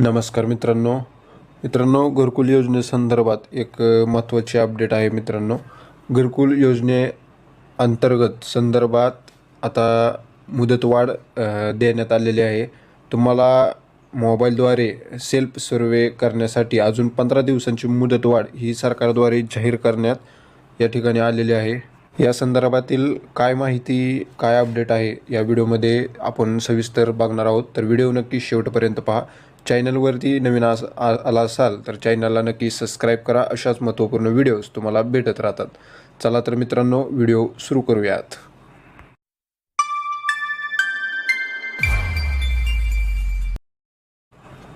नमस्कार मित्रांनो. मित्रांनो घरकुल योजनेसंदर्भात एक महत्त्वाची अपडेट आहे मित्रांनो. घरकुल योजने अंतर्गत संदर्भात आता मुदतवाढ देण्यात आलेली आहे. तुम्हाला मोबाईलद्वारे सेल्फ सर्वे करण्यासाठी अजून पंधरा दिवसांची मुदतवाढ ही सरकारद्वारे जाहीर करण्यात या ठिकाणी आलेली आहे. या संदर्भातील काय माहिती काय अपडेट आहे या व्हिडिओमध्ये आपण सविस्तर बघणार आहोत. तर व्हिडिओ नक्की शेवटपर्यंत पहा. चॅनलवरती नवीन अस आला असाल तर चॅनलला नक्की सबस्क्राईब करा. अशाच महत्त्वपूर्ण व्हिडिओज तुम्हाला भेटत राहतात. चला तर मित्रांनो व्हिडिओ सुरू करूयात.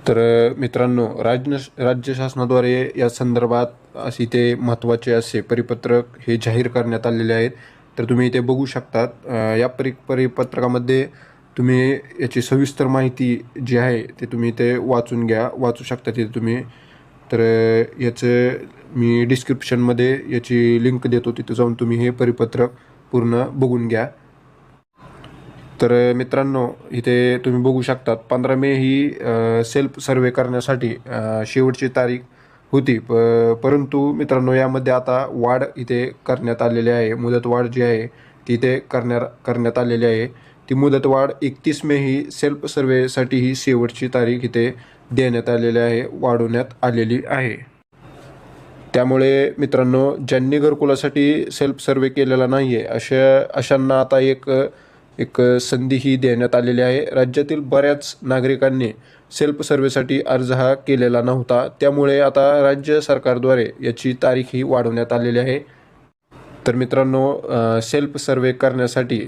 तर मित्रांनो राज्य राज्य शासनाद्वारे या संदर्भात असे ते महत्त्वाचे असे परिपत्रक हे जाहीर करण्यात आलेले आहेत. तर तुम्ही इथे बघू शकतात या परि परिपत्रकामध्ये तुम्ही याची सविस्तर माहिती जी आहे ते तुम्ही ते वाचून घ्या. वाचू शकता तिथे तुम्ही. तर याचं मी डिस्क्रिप्शनमध्ये याची लिंक देतो. तिथे जाऊन तुम्ही हे परिपत्रक पूर्ण बघून घ्या. तर मित्रांनो इथे तुम्ही बघू शकतात पंधरा मे ही सेल्फ सर्वे करण्यासाठी शेवटची तारीख होती. प परंतु मित्रांनो यामध्ये आता वाढ इथे करण्यात आलेली आहे. मुदतवाढ जी आहे ती इथे करण्यात करण्यात आलेली आहे. ती मुदतवाढ एकतीस मे ही सेल्फ सर्वेसाठी ही शेवटची तारीख इथे देण्यात आलेली आहे वाढवण्यात आलेली आहे. त्यामुळे मित्रांनो ज्यांनी घरकुलासाठी सेल्फ सर्वे केलेला नाही आहे अशा अशांना आता एक एक संधी ही देण्यात आलेली आहे. राज्यातील बऱ्याच नागरिकांनी सेल्फ सर्वेसाठी अर्ज हा केलेला नव्हता. त्यामुळे आता राज्य सरकारद्वारे याची तारीख ही वाढवण्यात आलेली आहे. तर मित्रांनो सेल्फ सर्वे करण्यासाठी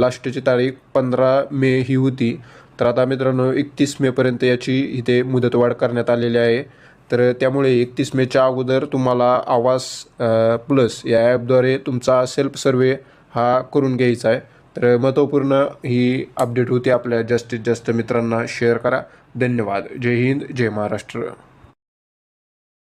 लास्टची तारीख पंधरा मे ही होती. तर आता मित्रांनो एकतीस मेपर्यंत याची इथे मुदतवाढ करण्यात आलेली आहे. तर त्यामुळे एकतीस मेच्या अगोदर तुम्हाला आवास प्लस या ॲपद्वारे तुमचा सेल्फ सर्वे हा करून घ्यायचा आहे. तर महत्त्वपूर्ण ही अपडेट होती. आपल्या जास्तीत जास्त मित्रांना शेअर करा. धन्यवाद. जय हिंद जय महाराष्ट्र.